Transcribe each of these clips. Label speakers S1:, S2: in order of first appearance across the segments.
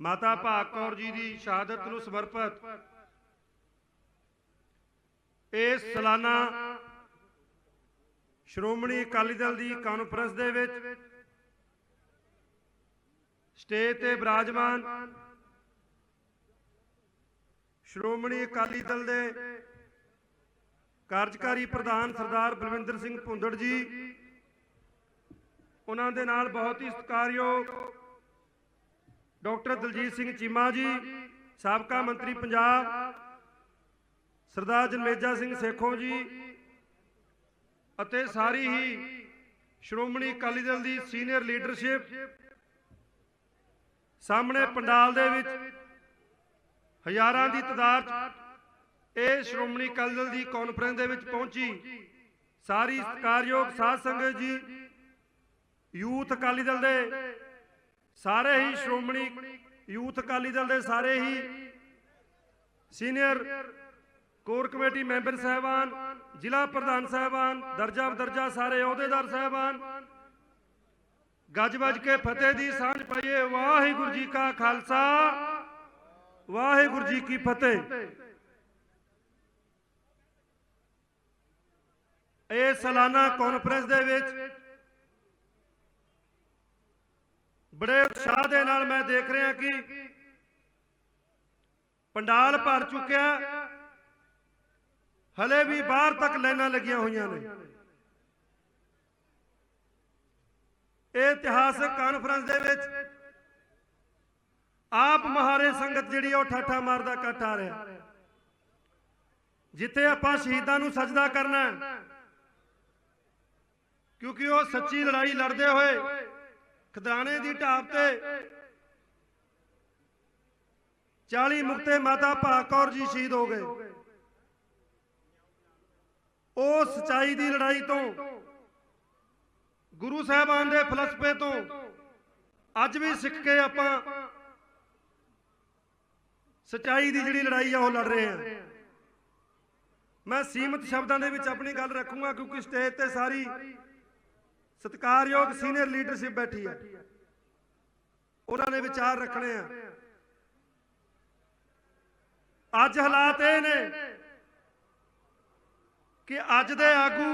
S1: ਮਾਤਾ ਭਾਗ ਕੌਰ ਜੀ ਦੀ ਸ਼ਹਾਦਤ ਨੂੰ ਸਮਰਪਿਤ ਇਹ ਸਾਲਾਨਾ ਸ਼੍ਰੋਮਣੀ ਅਕਾਲੀ ਦਲ ਦੀ ਕਾਨਫਰੰਸ ਦੇ ਵਿੱਚ ਸਟੇਜ ਤੇ ਬਿਰਾਜਮਾਨ ਸ਼੍ਰੋਮਣੀ ਅਕਾਲੀ ਦਲ ਦੇ ਕਾਰਜਕਾਰੀ ਪ੍ਰਧਾਨ ਸਰਦਾਰ ਬਲਵਿੰਦਰ ਸਿੰਘ ਭੁੰਦੜ ਜੀ, ਉਹਨਾਂ ਦੇ ਨਾਲ ਬਹੁਤ ਹੀ ਸਤਿਕਾਰਯੋਗ ਡਾਕਟਰ ਦਲਜੀਤ ਸਿੰਘ ਚੀਮਾ ਜੀ, ਸਾਬਕਾ ਮੰਤਰੀ ਪੰਜਾਬ, ਸਰਦਾਰ ਜਨਮੇਜਾ ਸਿੰਘ ਸੇਖੋਂ ਜੀ ਅਤੇ ਸਾਰੀ ਹੀ ਸ਼੍ਰੋਮਣੀ ਅਕਾਲੀ ਦਲ ਦੀ ਸੀਨੀਅਰ ਲੀਡਰਸ਼ਿਪ ਸਾਹਮਣੇ ਪੰਡਾਲ ਦੇ ਵਿੱਚ ਹਜ਼ਾਰਾਂ ਦੀ ਤਾਦਾਦ ਇਹ ਸ਼੍ਰੋਮਣੀ ਅਕਾਲੀ ਦਲ ਦੀ ਕਾਨਫਰੰਸ ਦੇ ਵਿੱਚ ਪਹੁੰਚੀ। ਸਾਰੀ ਸਤਿਕਾਰਯੋਗ ਸਾਧ ਸੰਗਤ ਜੀ, ਯੂਥ ਅਕਾਲੀ ਦਲ ਦੇ ਸਾਰੇ ਹੀ ਸ਼੍ਰੋਮਣੀ ਯੂਥ ਅਕਾਲੀ ਦਲ ਦੇ ਸਾਰੇ ਹੀ ਸੀਨੀਅਰ ਕੋਰ ਕਮੇਟੀ ਮੈਂਬਰ ਸਾਹਿਬਾਨ, ਜ਼ਿਲ੍ਹਾ ਪ੍ਰਧਾਨ ਸਾਹਿਬਾਨ, ਦਰਜਾ ਬਦਰਜਾ ਸਾਰੇ ਅਹੁਦੇਦਾਰ ਸਾਹਿਬਾਨ। ਗੱਜ ਵੱਜ ਕੇ ਫਤਿਹ ਦੀ ਸਾਂਝ ਪਾਈਏ। ਵਾਹਿਗੁਰੂ ਜੀ ਕਾ ਖਾਲਸਾ, ਵਾਹਿਗੁਰੂ ਜੀ ਕੀ ਫਤਿਹ। ਇਹ ਸਾਲਾਨਾ ਕਾਨਫਰੰਸ ਦੇ ਵਿੱਚ ਬੜੇ ਉਤਸ਼ਾਹ ਦੇ ਨਾਲ ਮੈਂ ਦੇਖ ਰਿਹਾ ਕਿ ਪੰਡਾਲ ਭਰ ਚੁੱਕਿਆ। ਹਲੇ ਵੀ ਬਾਹਰ ਤੱਕ ਲਾਈਨਾਂ ਲੱਗੀਆਂ ਹੋਈਆਂ ਨੇ। ਇਹ ਇਤਿਹਾਸਕ ਕਾਨਫਰੰਸ ਦੇ ਵਿੱਚ ਆਪ ਮਹਾਰੇ ਸੰਗਤ ਜਿਹੜੀ ਉਹ ਠਾਠਾ ਮਾਰਦਾ, ਕੱਟ ਆ ਰਿਹਾ। ਜਿੱਥੇ ਆਪਾਂ ਸ਼ਹੀਦਾਂ ਨੂੰ ਸਜਦਾ ਕਰਨਾ ਕਿਉਂਕਿ ਉਹ ਸੱਚੀ ਲੜਾਈ ਲੜਦੇ ਹੋਏ ਖਦਾਨੇ ਦੀ ਢਾਬ ਤੇ। 40 ਮੁਕਤੇ ਮਾਤਾ ਭਾਗ ਕੌਰ ਜੀ ਸ਼ਹੀਦ ਹੋ ਗਏ। ਉਹ ਸਚਾਈ ਦੀ ਲੜਾਈ ਤੋਂ, ਗੁਰੂ ਸਾਹਿਬਾਨ ਦੇ ਫਲਸਫੇ ਤੋਂ, ਅੱਜ ਵੀ ਸਿੱਖ ਕੇ ਆਪਾਂ ਸਚਾਈ ਦੀ ਜਿਹੜੀ ਲੜਾਈ ਆ ਉਹ ਲੜ ਰਹੇ ਆ ਮੈਂ ਸੀਮਤ ਸ਼ਬਦਾਂ ਦੇ ਵਿੱਚ ਆਪਣੀ ਗੱਲ ਰੱਖੂੰਗਾ ਕਿਉਂਕਿ ਸਟੇਜ ਤੇ ਸਾਰੀ ਸਤਿਕਾਰਯੋਗ ਸੀਨੀਅਰ ਲੀਡਰਸ਼ਿਪ ਬੈਠੀ ਹੈ ਉਹਨਾਂ ਨੇ ਵਿਚਾਰ ਰੱਖਣੇ ਆ। ਅੱਜ ਹਾਲਾਤ ਇਹ ਨੇ ਕਿ ਅੱਜ ਦੇ ਆਗੂ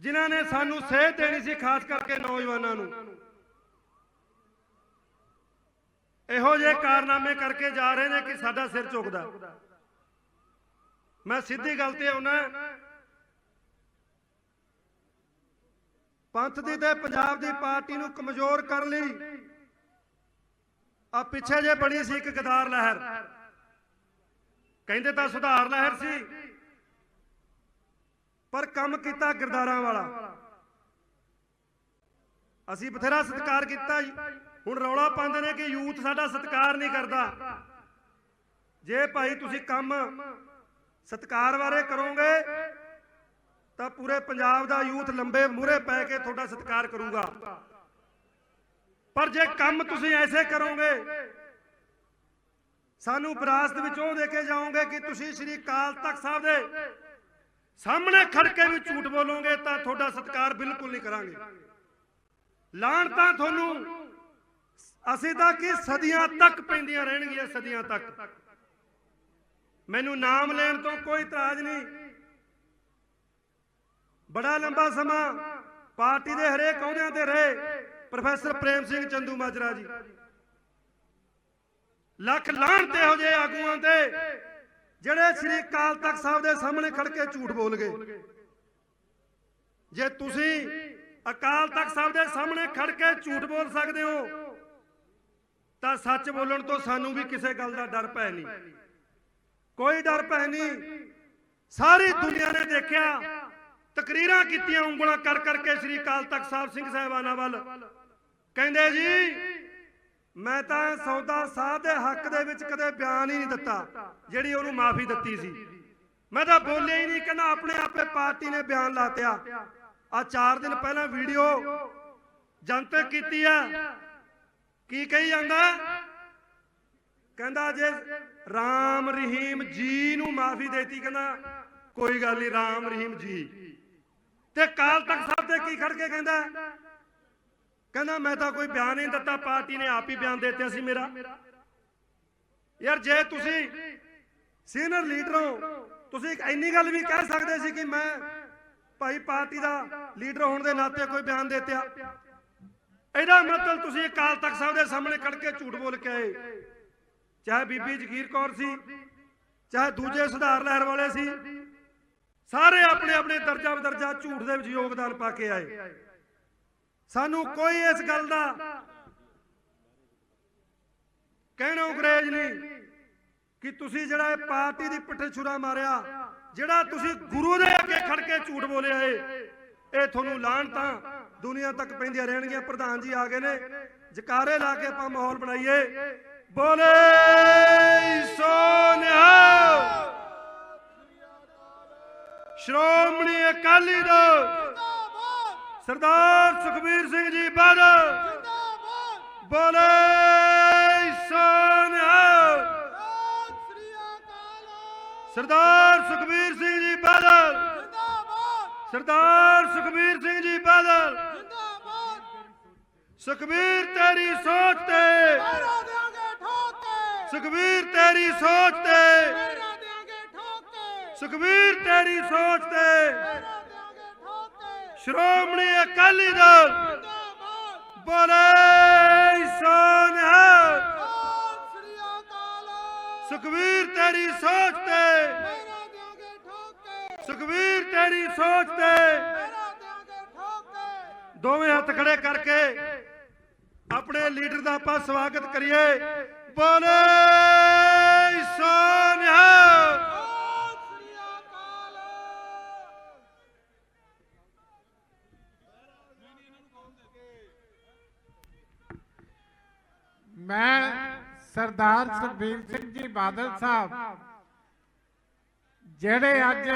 S1: ਜਿਨ੍ਹਾਂ ਨੇ ਸਾਨੂੰ ਸੇਧ ਦੇਣੀ ਸੀ, ਖਾਸ ਕਰਕੇ ਨੌਜਵਾਨਾਂ ਨੂੰ, ਇਹੋ ਜਿਹੇ ਕਾਰਨਾਮੇ ਕਰਕੇ ਜਾ ਰਹੇ ਨੇ ਕਿ ਸਾਡਾ ਸਿਰ ਝੁਕਦਾ। ਮੈਂ ਸਿੱਧੀ ਗੱਲ ਤੇ ਆਉਣਾ। ਪੰਥ ਦੀ ਤੇ ਪੰਜਾਬ ਦੀ ਪਾਰਟੀ ਨੂੰ ਕਮਜ਼ੋਰ ਕਰਨ ਲਈ। ਆ ਪਿੱਛੇ ਜੇ ਬਣੀ ਸੀ ਇੱਕ ਗਦਾਰ ਲਹਿਰ। ਕਹਿੰਦੇ ਤਾਂ ਸੁਧਾਰ ਲਹਿਰ ਸੀ, ਪਰ ਕੰਮ ਕੀਤਾ ਗਿਰਦਾਰਾਂ ਵਾਲਾ। ਅਸੀਂ ਬਥੇਰਾ ਸਤਿਕਾਰ ਕੀਤਾ ਹੁਣ ਰੌਲਾ ਪਾਉਂਦੇ ਨੇ ਕਿ ਯੂਥ ਸਾਡਾ ਸਤਿਕਾਰ ਨਹੀਂ ਕਰਦਾ। ਜੇ ਭਾਈ ਤੁਸੀਂ ਕੰਮ ਸਤਿਕਾਰ ਬਾਰੇ ਕਰੋਗੇ ਤਾਂ ਪੂਰੇ ਪੰਜਾਬ ਦਾ ਯੂਥ ਲੰਬੇ ਮੂਹਰੇ ਪੈ ਕੇ ਤੁਹਾਡਾ ਸਤਿਕਾਰ ਕਰੂਗਾ। ਪਰ ਜੇ ਕੰਮ ਤੁਸੀਂ ਐਸੇ ਕਰੋਗੇ, ਸਾਨੂੰ ਵਿਰਾਸਤ ਵਿੱਚ ਉਹ ਦੇ ਕੇ ਜਾਓਗੇ ਕਿ ਤੁਸੀਂ ਸ੍ਰੀ ਅਕਾਲ ਤਖਤ ਸਾਹਿਬ ਦੇ ਸਾਹਮਣੇ ਖੜ ਕੇ ਵੀ ਝੂਠ ਬੋਲੋਗੇ ਤਾਂ ਤੁਹਾਡਾ ਸਤਿਕਾਰ ਬਿਲਕੁਲ ਨਹੀਂ ਕਰਾਂਗੇ। ਲਾਣ ਤਾਂ ਤੁਹਾਨੂੰ ਅਸੀਂ ਤਾਂ ਕਿ ਸਦੀਆਂ ਤੱਕ ਪੈਂਦੀਆਂ ਰਹਿਣਗੀਆਂ, ਸਦੀਆਂ ਤੱਕ। ਮੈਨੂੰ ਨਾਮ ਲੈਣ ਤੋਂ ਕੋਈ ਇਤਰਾਜ਼ ਨਹੀਂ। ਬੜਾ ਲੰਬਾ ਸਮਾਂ ਪਾਰਟੀ ਦੇ ਹਰੇਕ ਅਹੁਦਿਆਂ ਤੇ ਰਹੇ ਪ੍ਰੋਫੈਸਰ ਪ੍ਰੇਮ ਸਿੰਘ ਚੰਦੂ ਮਾਜਰਾ ਜੀ। ਲੱਖ ਲਾਹਣ ਤੇ ਹੋ ਜੇ ਆਗੂਆਂ ਤੇ ਜਿਹੜੇ ਸ੍ਰੀ ਅਕਾਲ ਤਖਤ ਸਾਹਿਬ ਦੇ ਸਾਹਮਣੇ ਖੜ ਕੇ ਝੂਠ ਬੋਲ ਗਏ। ਜੇ ਤੁਸੀਂ ਅਕਾਲ ਤਖਤ ਸਾਹਿਬ ਦੇ ਸਾਹਮਣੇ ਖੜ ਕੇ ਝੂਠ ਬੋਲ ਸਕਦੇ ਹੋ, ਤਾਂ ਸੱਚ ਬੋਲਣ ਤੋਂ ਸਾਨੂੰ ਵੀ ਕਿਸੇ ਗੱਲ ਦਾ ਡਰ ਪੈ ਨਹੀਂ। ਕੋਈ ਡਰ ਪੈ ਨਹੀਂ। ਸਾਰੀ ਦੁਨੀਆ ਨੇ ਦੇਖਿਆ ਤਕਰੀਰਾਂ ਕੀਤੀਆਂ, ਉਂਗਲਾਂ ਕਰ ਕਰਕੇ ਸ੍ਰੀ ਅਕਾਲ ਤਖਤ ਸਾਹਿਬ ਸਿੰਘ ਸਾਹਿਬਾਨਾਂ ਵੱਲ। ਕਹਿੰਦੇ ਜੀ, ਮੈਂ ਤਾਂ ਸੌਦਾ ਸਾਹਿਬ ਦੇ ਹੱਕ ਦੇ ਵਿੱਚ ਕਦੇ ਬਿਆਨ ਹੀ ਨਹੀਂ ਦਿੱਤਾ, ਜਿਹੜੀ ਉਹਨੂੰ ਮਾਫੀ ਦਿੱਤੀ ਸੀ। ਮੈਂ ਤਾਂ ਬੋਲਿਆ ਹੀ ਨਹੀਂ, ਕਹਿੰਦਾ ਆਪਣੇ ਆਪੇ ਪਾਰਟੀ ਨੇ ਬਿਆਨ ਲਾਤਿਆ ਆ 4 ਦਿਨ ਪਹਿਲਾਂ ਵੀਡੀਓ ਜਨਤਕ ਕੀਤੀ ਆ। ਕੀ ਕਹੀ ਜਾਂਦਾ? ਕਹਿੰਦਾ ਜੇ ਰਾਮ ਰਹੀਮ ਜੀ ਨੂੰ ਮਾਫੀ ਦੇਤੀ, ਕਹਿੰਦਾ ਕੋਈ ਗੱਲ ਨਹੀਂ, ਰਾਮ ਰਹੀਮ ਜੀ। ਤੇ ਕਾਲ ਤਖਤ ਸਾਹਿਬ ਤੇ ਕੀ ਖੜ ਕੇ ਕਹਿੰਦਾ? ਕਹਿੰਦਾ, ਮੈਂ ਤਾਂ ਕੋਈ ਬਿਆਨ ਨਹੀਂ ਦਿੱਤਾ, ਪਾਰਟੀ ਨੇ ਆਪ ਹੀ ਬਿਆਨ ਦੇ ਸੀ ਮੇਰਾ। ਯਾਰ, ਜੇ ਤੁਸੀਂ ਸੀਨੀਅਰ ਲੀਡਰ ਹੋ, ਤੁਸੀਂ ਇੰਨੀ ਗੱਲ ਵੀ ਕਹਿ ਸਕਦੇ ਸੀ ਕਿ ਮੈਂ ਭਾਈ ਪਾਰਟੀ ਦਾ ਲੀਡਰ ਹੋਣ ਦੇ ਨਾਤੇ ਕੋਈ ਬਿਆਨ ਦੇ ਦਿੱਤਾ। ਇਹਦਾ ਮਤਲਬ ਤੁਸੀਂ ਅਕਾਲ ਤਖਤ ਸਾਹਿਬ ਦੇ ਸਾਹਮਣੇ ਖੜ ਕੇ ਝੂਠ ਬੋਲ ਕੇ ਆਏ। ਚਾਹੇ ਬੀਬੀ ਜਗੀਰ ਕੌਰ ਸੀ, ਚਾਹੇ ਦੂਜੇ ਸੁਧਾਰ ਲਹਿਰ ਵਾਲੇ ਸੀ ਸਾਰੇ ਆਪਣੇ ਆਪਣੇ ਦਰਜਾ ਬਦਰਜਾ ਝੂਠ ਦੇ ਵਿੱਚ ਯੋਗਦਾਨ ਪਾ ਕੇ ਆਏ। ਸਾਨੂੰ ਕੋਈ ਇਸ ਗੱਲ ਦਾ ਕਹਿਣਾ ਅੰਗਰੇਜ਼ ਨਹੀਂ ਕਿ ਤੁਸੀਂ ਜਿਹੜਾ ਇਹ ਪਾਰਟੀ ਦੀ ਪਿੱਠੇ ਛੁਰਾ ਮਾਰਿਆ, ਜਿਹੜਾ ਤੁਸੀਂ ਗੁਰੂ ਦੇ ਅੱਗੇ ਖੜ ਕੇ ਝੂਠ ਬੋਲਿਆ ਏ, ਇਹ ਤੁਹਾਨੂੰ ਲਾਣ ਤਾਂ ਦੁਨੀਆ ਤੱਕ ਪੈਂਦੀਆਂ ਰਹਿਣਗੀਆਂ। ਪ੍ਰਧਾਨ ਜੀ ਆ ਗਏ ਨੇ, ਜਕਾਰੇ ਲਾ ਕੇ ਆਪਾਂ ਮਾਹੌਲ ਬਣਾਈਏ। ਬੋਲੇ ਅਕਾਲੀ ਦਲ। ਸਰਦਾਰ ਸੁਖਬੀਰ ਸਿੰਘ ਜੀ ਬਾਦਲ। ਬੋਲੇ
S2: ਅਕਾਲ
S1: ਸਰਦਾਰ ਸੁਖਬੀਰ ਸਿੰਘ ਜੀ ਬਾਦਲ। ਸਰਦਾਰ ਸੁਖਬੀਰ ਸਿੰਘ ਜੀ ਬਾਦਲ। ਸੁਖਬੀਰ ਤੇਰੀ ਸੋਚ ਤੇ। ਸੁਖਬੀਰ ਤੇਰੀ ਸੋਚ ਤੇ।
S2: ਕੇ
S1: ਸੁਖਬੀਰ, ਤੇਰੀ ਸੋਚ ਤੇ। ਸ਼੍ਰੋਮਣੀ ਅਕਾਲੀ ਦਲ
S2: ਜਿੰਦਾਬਾਦ
S1: ਬੋਲੇ ਸੋਨਿਹਾ
S2: ਸਤਿ ਸ੍ਰੀ
S1: ਸੁਖਬੀਰ, ਤੇਰੀ ਸੋਚ ਤੇ।
S2: ਮੇਰਾ
S1: ਸੁਖਬੀਰ, ਤੇਰੀ ਸੋਚ ਤੇ। ਦੋਵੇਂ ਹੱਥ ਖੜੇ ਕਰਕੇ ਆਪਣੇ ਲੀਡਰ ਦਾ ਆਪਾਂ ਸਵਾਗਤ ਕਰੀਏ। ਬੋਲੇ ਸੋਨਿਹਾ
S2: ਸਤਿ ਸ੍ਰੀ ਅਕਾਲ
S3: ਮੈਂ ਸਰਦਾਰ ਸੁਖਬੀਰ ਸਿੰਘ ਜੀ ਬਾਦਲ ਸਾਹਿਬ ਜਿਹੜੇ ਅੱਜ